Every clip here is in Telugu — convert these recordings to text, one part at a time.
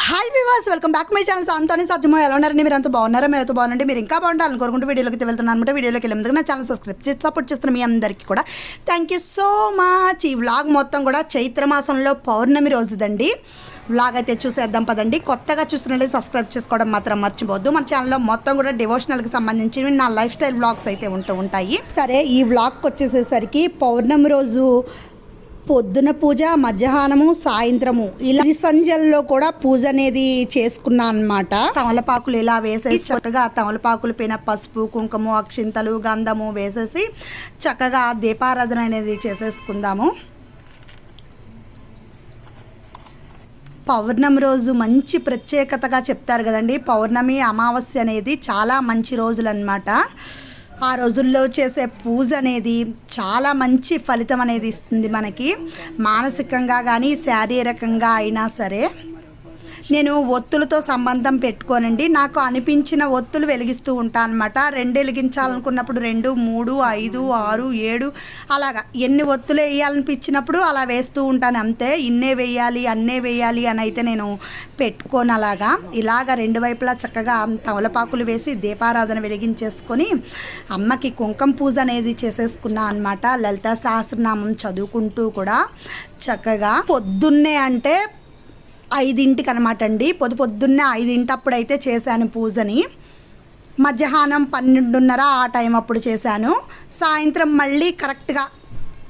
హాయ్ వివాస్ వెల్కమ్ బ్యాక్ మై ఛానల్ అంతానే సత్యమో ఎలా ఉన్నారండి? మీరు అంత బాగున్నారా? మీతో బాగుండండి మీరు ఇంకా బాగుండాలని కోరుకుంటూ వీడియోలోకి వెళ్తున్నాను అనమాట వీడియోలోకి వెళ్ళేందుకు నా ఛానల్ సబ్స్క్రైబ్ చేసి సపోర్ట్ చేస్తున్న మీ అందరికీ కూడా థ్యాంక్ యూ సో మచ్ ఈ వ్లాగ్ మొత్తం కూడా చైత్ర మాసంలో పౌర్ణమి రోజుదండి. వ్లాగ్ అయితే చూసేద్దాం పదండి. కొత్తగా చూస్తున్నట్లయితే సబ్స్క్రైబ్ చేసుకోవడం మాత్రం మర్చిపోవద్దు. మన ఛానల్లో మొత్తం కూడా డివోషనల్కి సంబంధించి నా లైఫ్ స్టైల్ వ్లాగ్స్ అయితే ఉంటూ ఉంటాయి. సరే ఈ వ్లాగ్కి వచ్చేసేసరికి పౌర్ణమి రోజు పొద్దున పూజ మధ్యాహ్నము సాయంత్రము. ఇలా సంజల్లో కూడా పూజ అనేది చేసుకున్నా అనమాట తమలపాకులు ఇలా వేసేసి చక్కగా తమలపాకులు పైన పసుపు కుంకుమ అక్షింతలు గంధము వేసేసి చక్కగా దీపారాధన అనేది చేసేసుకుందాము. పౌర్ణమి రోజు మంచి ప్రత్యేకతగా చెప్తారు కదండి. పౌర్ణమి అమావాస్య అనేది చాలా మంచి రోజులు అనమాట ఆ రోజుల్లో చేసే పూజ అనేది చాలా మంచి ఫలితం అనేది ఇస్తుంది మనకి. మానసికంగా కానీ శారీరకంగా అయినా సరే. నేను ఒత్తులతో సంబంధం పెట్టుకోనండి. నాకు అనిపించిన ఒత్తులు వెలిగిస్తూ ఉంటాను అనమాట రెండు వెలిగించాలనుకున్నప్పుడు రెండు మూడు ఐదు ఆరు ఏడు అలాగా. ఎన్ని ఒత్తులు వేయాలనిపించినప్పుడు అలా వేస్తూ ఉంటాను అంతే. ఇన్నే వేయాలి అన్నే వేయాలి అని అయితే నేను పెట్టుకోను అలాగా. ఇలాగ రెండు వైపులా చక్కగా తమలపాకులు వేసి దీపారాధన వెలిగించేసుకొని అమ్మకి కుంకం పూజ అనేది చేసేసుకున్నా అనమాట లలిత సహస్రనామం చదువుకుంటూ కూడా చక్కగా పొద్దున్నే అంటే ఐదింటికి అనమాట అండి పొద్దు పొద్దున్నే ఐదింటప్పుడైతే చేశాను పూజని. మధ్యాహ్నం పన్నెండున్నర ఆ టైం అప్పుడు చేశాను. సాయంత్రం మళ్ళీ కరెక్ట్గా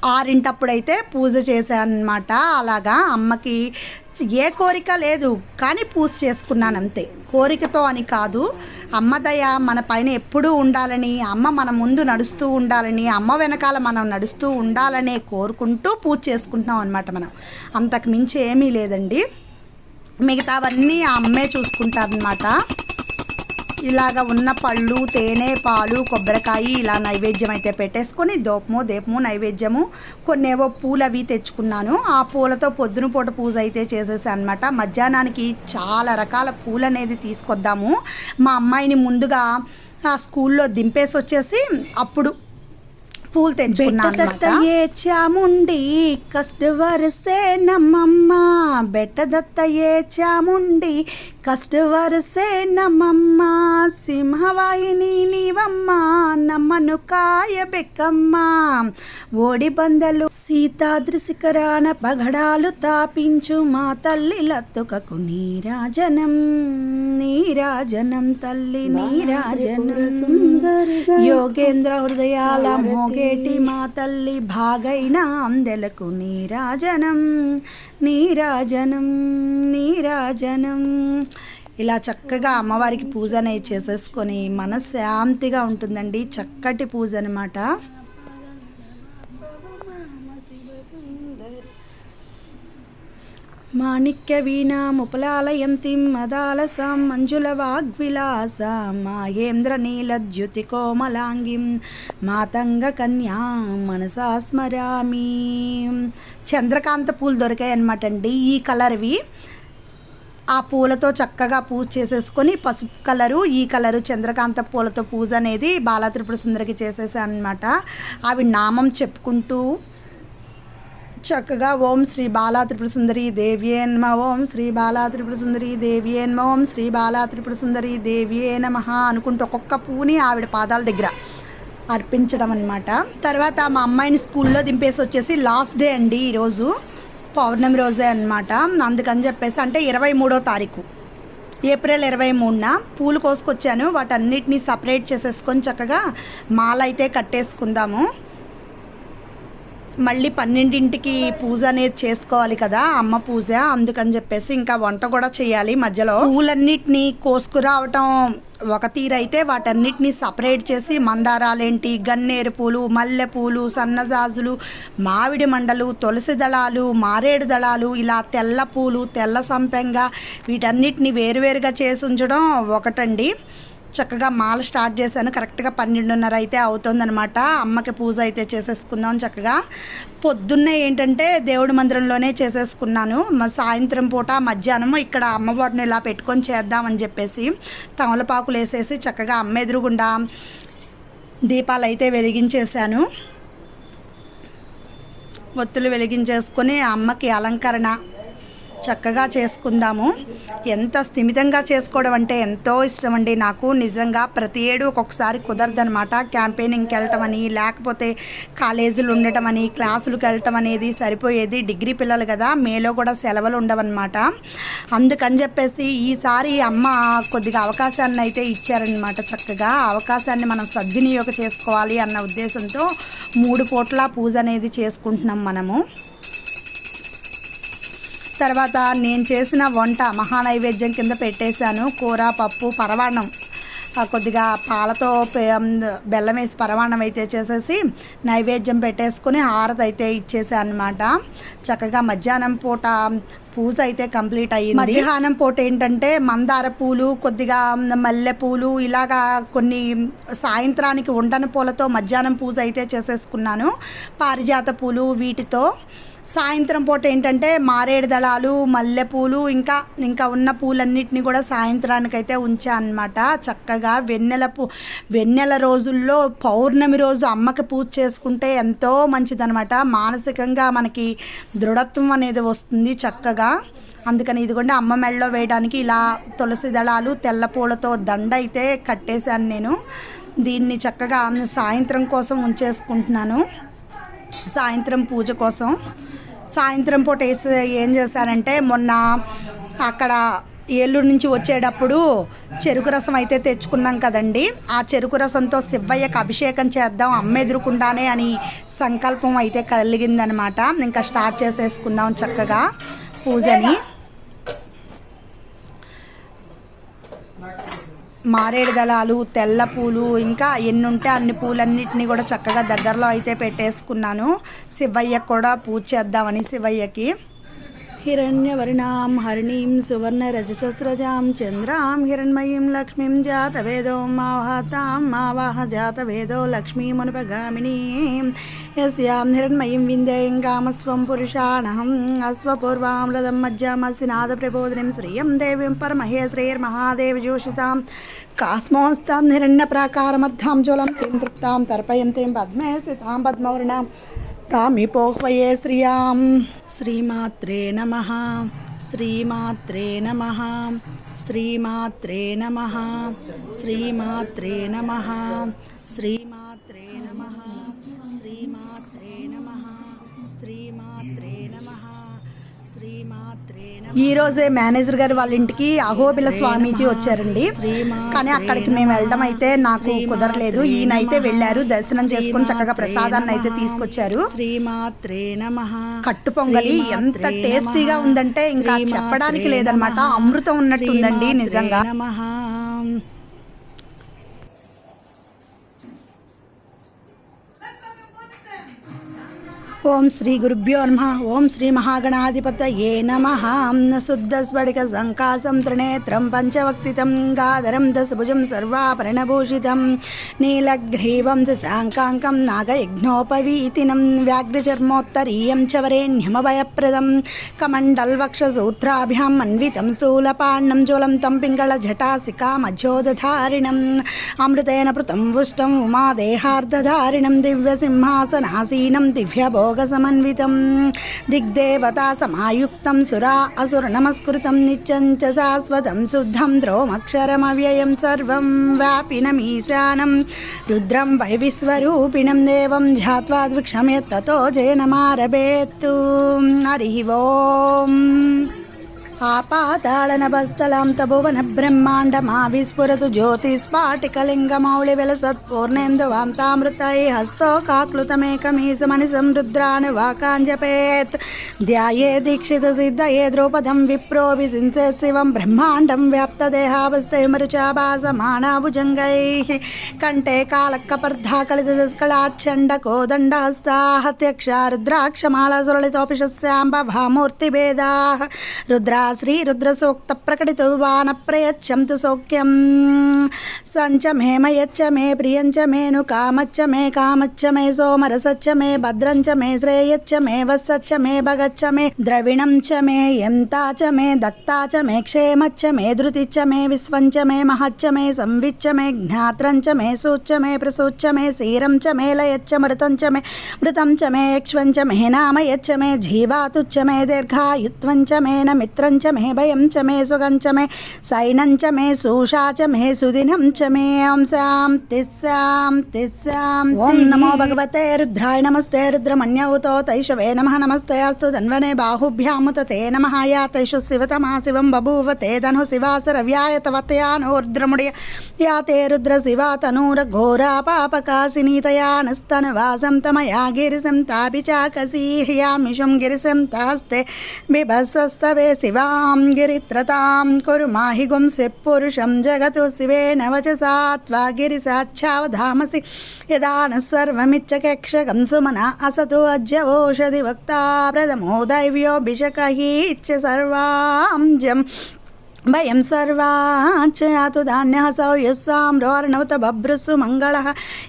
ఆరింటప్పుడైతే పూజ చేశాను అనమాట అలాగా అమ్మకి ఏ కోరిక లేదు కానీ పూజ చేసుకున్నాను అంతే కోరికతో అని కాదు అమ్మ దయ మన పైన ఎప్పుడూ ఉండాలని అమ్మ మన ముందు నడుస్తూ ఉండాలని అమ్మ వెనకాల మనం నడుస్తూ ఉండాలనే కోరుకుంటూ పూజ చేసుకుంటున్నాం అనమాట మనం. అంతకు మించి ఏమీ లేదండి. మిగతావన్నీ ఆ అమ్మే చూసుకుంటారనమాట ఇలాగ ఉన్న పళ్ళు తేనె పాలు కొబ్బరికాయ ఇలా నైవేద్యం అయితే పెట్టేసుకొని దోపము దీపము నైవేద్యము కొన్ని ఏవో పూలు అవి తెచ్చుకున్నాను. ఆ పూలతో పొద్దున పూట పూజ అయితే చేసేసాను అనమాట మధ్యాహ్నానికి చాలా రకాల పూలు అనేది తీసుకొద్దాము. మా అమ్మాయిని ముందుగా ఆ స్కూల్లో దింపేసి వచ్చేసి అప్పుడు పూలు తెచ్చుకున్నాను ఏ చాముండి కష్టవరసే నమ్మమ్మ. బెట్టదత్తయే చాముండి కష్టవరసే నమ్మమ్మ. సింహవాహిని నీవమ్మ. నమ్మను కాయ బెక్కమ్మ. ఓడి బందలు సీతాద్రి శిఖరాన పగడాలు తాపించు మా తల్లి లత్తుకకు నీరాజనం. నీరాజనం తల్లి నీరాజనం. యోగేంద్ర హృదయాల మోగేటి మా తల్లి భాగైన అందెలకు నీరాజనం. నీరాజనం నీరాజనం. ఇలా చక్కగా అమ్మవారికి పూజ అనేది చేసేసుకొని మనశ్శాంతిగా ఉంటుందండి. చక్కటి పూజ అనమాట మాణిక్య వీణాముపలాలయంతిం మదాలసాం మంజుల వాగ్విలాస మాయేంద్ర నీలద్యుతి కోమలాంగిం మాతంగ కన్యా మనసా స్మరామి చంద్రకాంత పూలు దొరికాయి అనమాట అండి ఈ కలర్వి. ఆ పూలతో చక్కగా పూజ చేసేసుకొని పసుపు కలరు ఈ కలరు చంద్రకాంత పూలతో పూజ అనేది బాలాత్రిపుర సుందరికి చేసేసాను అనమాట ఆవిడ నామం చెప్పుకుంటూ చక్కగా ఓం శ్రీ బాలా త్రిపుర సుందరి దేవ్యే నమ ఓం శ్రీ బాలా త్రిపుర సుందరి దేవ్యే నమ ఓం శ్రీ బాలా త్రిపుర సుందరి దేవ్యే నమ అనుకుంటూ ఒక్కొక్క పూని ఆవిడ పాదాల దగ్గర అర్పించడం అనమాట తర్వాత మా అమ్మాయిని స్కూల్లో దింపేసి వచ్చేసి లాస్ట్ డే అండి ఈరోజు. పౌర్ణమి రోజే అనమాట అందుకని చెప్పేసి అంటే ఇరవై మూడో తారీఖు. ఏప్రిల్ ఇరవై మూడున పూలు కోసుకొచ్చాను. వాటన్నిటిని సపరేట్ చేసేసుకొని చక్కగా మాల అయితే కట్టేసుకుందాము. మళ్ళీ పన్నెండింటికి పూజ అనేది చేసుకోవాలి కదా అమ్మ పూజ. అందుకని చెప్పేసి ఇంకా వంట కూడా చేయాలి మధ్యలో. పూలన్నిటిని కోసుకురావటం ఒక తీరైతే వాటన్నిటిని సపరేట్ చేసి మందారాలేంటి గన్నేరు పూలు మల్లె పూలు సన్నజాజులు మామిడి మండలు తులసి దళాలు మారేడు దళాలు ఇలా తెల్ల పూలు తెల్ల సంపెంగ వీటన్నిటిని వేరువేరుగా చేసి ఉంచడం ఒకటండి. చక్కగా మాల స్టార్ట్ చేశాను. కరెక్ట్గా పన్నెండున్నర అయితే అవుతుందనమాట అమ్మకి పూజ అయితే చేసేసుకుందాం చక్కగా. పొద్దున్నే ఏంటంటే దేవుడి మందిరంలోనే చేసేసుకున్నాను. సాయంత్రం పూట మధ్యాహ్నం ఇక్కడ అమ్మవారిని ఇలా పెట్టుకొని చేద్దామని చెప్పేసి తమలపాకులు వేసేసి చక్కగా అమ్మ ఎదురుగుండా దీపాలు అయితే వెలిగించేశాను. ఒత్తులు వెలిగించేసుకొని అమ్మకి అలంకరణ చక్కగా చేసుకుందాము. ఎంత స్థిమితంగా చేసుకోవడం అంటే ఎంతో ఇష్టం అండి నాకు నిజంగా ప్రతి ఏడు ఒక్కొక్కసారి కుదరదనమాట క్యాంపెయినింగ్కి వెళ్ళటం అని లేకపోతే కాలేజీలు ఉండటం అని క్లాసులకు వెళ్ళటం అనేది సరిపోయేది డిగ్రీ పిల్లలు కదా. మేలో కూడా సెలవులు ఉండవన్నమాట. అందుకని చెప్పేసి ఈసారి అమ్మ కొద్దిగా అవకాశాన్ని అయితే ఇచ్చారనమాట చక్కగా. అవకాశాన్ని మనం సద్వినియోగం చేసుకోవాలి అన్న ఉద్దేశంతో మూడు పూట్ల పూజ అనేది చేసుకుంటున్నాం మనము. తర్వాత నేను చేసిన వంట మహానైవేద్యం కింద పెట్టేశాను. కూర పప్పు పరవాణం కొద్దిగా పాలతో పే- బెల్లం వేసి పరవాణం అయితే చేసేసి నైవేద్యం పెట్టేసుకుని హారతి అయితే ఇచ్చేసాను అనమాట చక్కగా మధ్యాహ్నం పూట పూజ అయితే కంప్లీట్ అయ్యింది. మధ్యాహ్నం పూట ఏంటంటే మందార పూలు కొద్దిగా మల్లె పూలు ఇలాగా కొన్ని సాయంత్రానికి ఉండని పూలతో మధ్యాహ్నం పూజ అయితే చేసేసుకున్నాను. పారిజాత పూలు వీటితో. సాయంత్రం పూట ఏంటంటే మారేడు దళాలు మల్లెపూలు ఇంకా ఇంకా ఉన్న పూలన్నిటిని కూడా సాయంత్రానికైతే ఉంచానమాట చక్కగా వెన్నెల పూ వెన్నెల రోజుల్లో పౌర్ణమి రోజు అమ్మకి పూజ చేసుకుంటే ఎంతో మంచిదనమాట మానసికంగా మనకి దృఢత్వం అనేది వస్తుంది చక్కగా. అందుకని ఇదిగోండి అమ్మ మెళ్ళలో వేయడానికి ఇలా తులసి దళాలు తెల్ల పూలతో దండ అయితే కట్టేశాను నేను. దీన్ని చక్కగా సాయంత్రం కోసం ఉంచేసుకుంటున్నాను. సాయంత్రం పూజ కోసం. సాయంత్రం పూట వేసి ఏం చేశారంటే మొన్న అక్కడ ఏలూరు నుంచి వచ్చేటప్పుడు చెరుకు రసం అయితే తెచ్చుకున్నాం కదండి. ఆ చెరుకు రసంతో శివయ్యకు అభిషేకం చేద్దాం అమ్మ ఎదురుకుండానే అని సంకల్పం అయితే కలిగిందనమాట. ఇంకా స్టార్ట్ చేసేసుకుందాం చక్కగా పూజని. మారేడు దళాలు తెల్ల పూలు ఇంకా ఎన్ని ఉంటే అన్ని పూలన్నిటిని కూడా చక్కగా దగ్గరలో అయితే పెట్టేసుకున్నాను. శివయ్యకు కూడా పూజ చేద్దామని శివయ్యకి. హిరణ్యవర్ణాం హరిణీం సువర్ణరజతస్రజాం చంద్రాం హిరణ్మయీం లక్ష్మీం జాతవేదో మావహతాం మావాహ జాతవేదో లక్ష్మీమునుపగామినీం యస్యాం హిరణ్మయీం విందేయం కామస్వం పురుషాణహం అశ్వపూర్వాం రథం మజ్జామసి ప్రబోధినిం శ్రియం దేవీం పరమహేశ్రీర్మహాదేవజూషితాం కాస్మోస్తాం హిరణ్యప్రాకారమర్థాం జ్వలం తిం తృప్తాం తర్పయంతిం పద్మే స్థితాం పద్మవర్ణాం తామిపోహ్వయే శ్రియాం. శ్రీమాత్రే నమ. శ్రీమాత్రే నమ. శ్రీమాత్రే నమ. శ్రీమాత్రే నమ. శ్రీమా ఈ రోజే మేనేజర్ గారు వాళ్ళ ఇంటికి అహోబిల స్వామీజీ వచ్చారండి. కానీ అక్కడికి మేము వెళ్ళడం అయితే నాకు కుదరలేదు. ఈయన అయితే వెళ్ళారు. దర్శనం చేసుకుని చక్కగా ప్రసాదాన్ని అయితే తీసుకొచ్చారు. శ్రీమాత్రే నమ. కట్టు పొంగలి ఎంత టేస్టీగా ఉందంటే ఇంకా చెప్పడానికి లేదనమాట అమృతం ఉన్నట్టు ఉందండి నిజంగా ఓం శ్రీ గురుభ్యో నమ. ఓం శ్రీ మహాగణాధిపత ఏ నమ శుద్ధ స్ఫటిక సంకాసం త్రినేత్రం పంచవక్తితం గాధరం దశభుజం సర్వాభరణభూషితం నీలగ్రీవం సాంకాంకం నాగయజ్ఞోపవీతినం వ్యాఘ్రచర్మోత్తరీయం చ వరేణ్యమభయప్రదం కమండల్వక్షసూత్రాభ్యాం అన్వితం స్థూలపాణం జ్వలం తం పింగళజటాసికామధ్యోదధారిణం అమృతేన పృతం ఉష్టం ఉమాదేహార్ధధారిణం దివ్యసింహాసనాసీనం దివ్యభో దివ్యభోగసమన్వితం దిగ్దేవతా సమాయుక్తం సురా అసుర నమస్కృతం నిత్యం చ శాశ్వతం శుద్ధం ద్రోమక్షరమవ్యయం సర్వం వ్యాపినమీశానం రుద్రం వైవిశ్వరూపిణం దేవం ధ్యాత్వా ద్విక్షమేత్తతో జయనమారభేత్తు హరి ఓం ఆపాతాళనభస్థలాం తభువన బ్రహ్మాండమా విస్ఫురతు జ్యోతిస్ఫాటికలింగమౌళి విలసత్పూర్ణేందువాంతామృతై హస్తోకాక్లుతమేకమీశమని సంరుద్రాని వాకాంజపేత్ ధ్యాయే దీక్షిత సిద్ధయే ద్రౌపదం విప్రో విసించేత్ శివం బ్రహ్మాండం వ్యాప్తదేహావస్థే మరుచాభాసమానాభుజంగై కంఠే కాలక్కపర్ధాకళితస్కళాచ్చండ కోదండహస్తాహత్యక్ష రుద్రాక్షమాల సురళితోపిషస్యాంబ భామూర్తిభేదా రుద్రా శ్రీ రుద్రసూక్త ప్రకటితో వాన ప్రయచ్చంతు సౌఖ్యం సంచ మే మయచ్చ మే ప్రియంచ మేను కామచ్చ మే కామచ్చ మే సోమరసచ్చ మే భద్రంచ మే శ్రేయచ్చ మే వస్సచ్చ మే భగచ్చ మే ద్రవిణం చ మే యంతా చ మే దత్తా చ మే క్షేమచ్చ మే ధృతిచ్చ మే విశ్వంచ మే మహచ్చ మే సంవిచ్చ మే జ్ఞాత్రం చ మే సూచ్చ మే ప్రసూచ్చ మే శీరం చ మే లయచ్చ మృతం చ మే మృతం చ మే యక్ష్వం చ మే నామయచ్చ మే దీర్ఘాయుత్వం చ మే భయం చ మే సుగం చ మే సైనం చ మే సూషా చ మే సుదినం చ మే అంశాం తిస్సాం తిస్సాం ఓం నమో భగవతే రుద్రాయ నమస్తే రుద్రమన్యౌతో తైషవే నమ నమస్తే అస్తు ధన్వనే బాహుభ్యాముత తే నమ యా తైషు శివతమా శివం బభూవ తే ధను శివాసరవ్యాయ తవతయా నో రుద్రముడియ యా తే రుద్ర శివా తనూర ఘోరా పాపకాశినీతయా నస్తన వాసం తమయా గిరిశం తాపి చాకసీహ్యామిషం గిరిశం తాస్తే బిభస్స్తవే శివాం గిరిత్రతాం గిరిత్రతాం కురు మాహి గుంసి పురుషం జగతు శివే వచసా త్వా గిరిసాక్షావధామసి యదా సర్వమిచ్చకక్షకం సుమన అసతు అజ్యవోషధి వక్త ప్రథమో దైవ్యోభిషకహీచ్చ సర్వాంజం భయం సర్వాంచయాతు ధాన్యసౌ యస్సాం రోర్ణవత బభ్రుసు మంగళ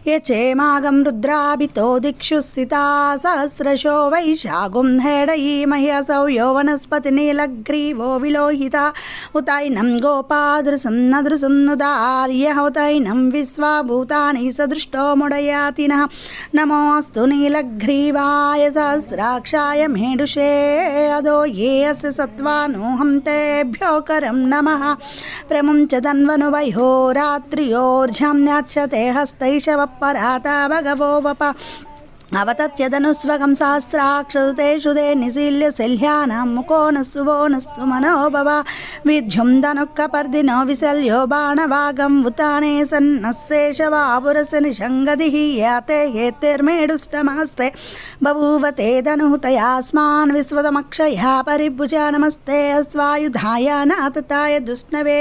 ఏ చేమాగం రుద్రాభితో దిక్షు స్థితా సహస్రశో వైశాగుం హేడయీ మహ్యసౌ యో వనస్పతి నీలగ్రీవో విలోహిత ఉతైనం గోపాదృశం నదృశం నుదార్య హౌతైనం విశ్వభూతాని సదృష్టో ముడయాతిన నమోస్తు నీలగ్రీవాయ సహస్రాక్షాయ మేడుషే అదో ఏ అస్య సత్వానోహం తేభ్యోకరం नमः। चन्वनु च हस्त शव हस्तैशवपराता भगवो वप। అవతత్యదనుస్వగం సహస్రాక్షుతేషు దే నిశీల్య శల్యానాం ముఖో నస్సు వో నస్సు మనో భవ విద్యుం ధనుక్కపర్దినో విశల్యో బాణవాగం ఉతానే సన్నశేషవాపురస నిషంగది యాతే హేతిర్మేడుష్టమాస్తే బభూవ తే ధనుతయాస్మాన్ విశ్వతమక్షయా పరిభుజ నమస్తే అస్వాయుధాయ నాతతాయ దుష్ణవే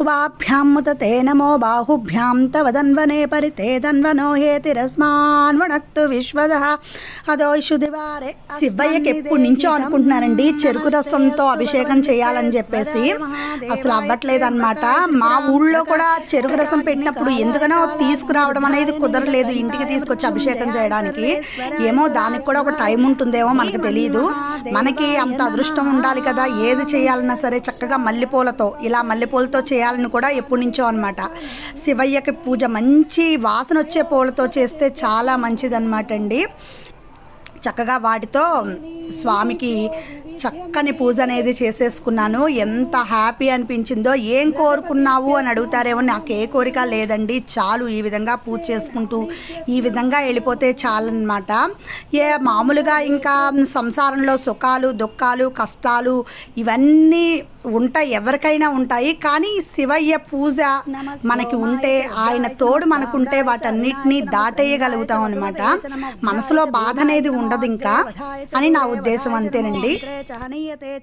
ఉవాభ్యాం తే నమో బాహుభ్యాం తవ ధన్వనే పరితే దన్వనో హేతిరస్మాన్ వణక్తు విశ్వద అదో శుదివారే శివయ్యకి ఎప్పుడు నుంచో అనుకుంటున్నారండి చెరుకు రసంతో అభిషేకం చేయాలని చెప్పేసి అసలు అవ్వట్లేదు అనమాట మా ఊళ్ళో కూడా చెరుకు రసం పెట్టినప్పుడు ఎందుకనో తీసుకురావడం అనేది కుదరలేదు. ఇంటికి తీసుకొచ్చి అభిషేకం చేయడానికి ఏమో దానికి కూడా ఒక టైం ఉంటుందేమో మనకు తెలియదు మనకి అంత అదృష్టం ఉండాలి కదా ఏది చేయాలన్నా సరే చక్కగా మల్లెపూలతో ఇలా మల్లెపూలతో చేయాలని కూడా ఎప్పటి నుంచో అనమాట శివయ్యకి పూజ మంచి వాసన వచ్చే పూలతో చేస్తే చాలా మంచిదన్నమాట అండి. చక్కగా వాటితో స్వామికి చక్కని పూజ అనేది చేసేసుకున్నాను. ఎంత హ్యాపీ అనిపించిందో ఏం కోరుకున్నావు అని అడుగుతారేమో నాకు ఏ కోరిక లేదండి. చాలు ఈ విధంగా పూజ చేసుకుంటూ ఈ విధంగా వెళ్ళిపోతే చాలన్నమాట. ఏ మామూలుగా ఇంకా సంసారంలో సుఖాలు దుఃఖాలు కష్టాలు ఇవన్నీ ఉంటాయి ఎవరికైనా ఉంటాయి కానీ శివయ్య పూజ మనకి ఉంటే ఆయన తోడు మనకుంటే వాటన్నిటినీ దాటేయగలుగుతాం అనమాట మనసులో బాధ అనేది ఉండదు ఇంకా అని నా ఉద్దేశం అంతేనండి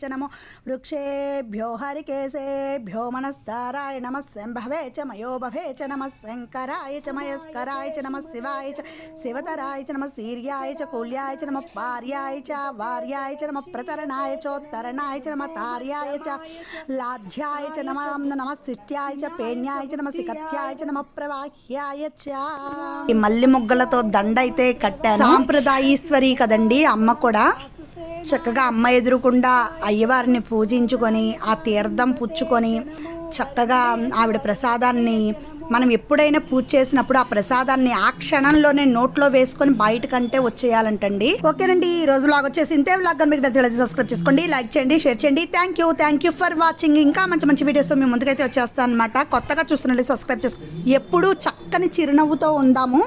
చ నమో వృక్షేభ్యో హరికేశేభ్యో మనస్తారాయ నమ శంభవే చ నమ శంకరాయ చ మయస్కరాయ చ నమ శివాయ చ శివతరాయ చ నమ సీర్యాయ చ కుల్యాయ చ నమ పార్యాయ చ వార్యాయ చ నమ ప్రతరణాయ చోత్తరణాయ చ నమ తార్యాయ చ లాధ్యాయ చ నమ నమ శిష్ట్యాయ చ పేన్యాయ చ నమ సికత్యాయ చ నమ ప్రవాహ్యాయ చ. ఈ మల్లి మొగ్గలతో దండ అయితే కట్టాను. సాంప్రదాయీశ్వరి కదండి అమ్మ కూడా. చక్కగా అమ్మ ఎదురుకుండా అయ్యవారిని పూజించుకొని ఆ తీర్థం పుచ్చుకొని చక్కగా ఆవిడ ప్రసాదాన్ని మనం ఎప్పుడైనా పూజ చేసినప్పుడు ఆ ప్రసాదాన్ని ఆ క్షణంలోనే నోట్లో వేసుకొని బయటకంటే వచ్చేయాలంటండి. ఓకేనండి ఈ రోజు లాగ్ వచ్చేసి ఇంతే. లాగ్ మీకు నచ్చలేదు సబ్స్క్రైబ్ చేసుకోండి లైక్ చేయండి షేర్ చేయండి. Thank you thank you for watching ఇంకా మంచి మంచి వీడియోస్తో మేము ముందుకైతే వచ్చేస్తాను అనమాట కొత్తగా చూస్తున్నట్లయితే సబ్స్క్రైబ్ చేసుకోండి ఎప్పుడూ చక్కని చిరునవ్వుతో ఉందాము.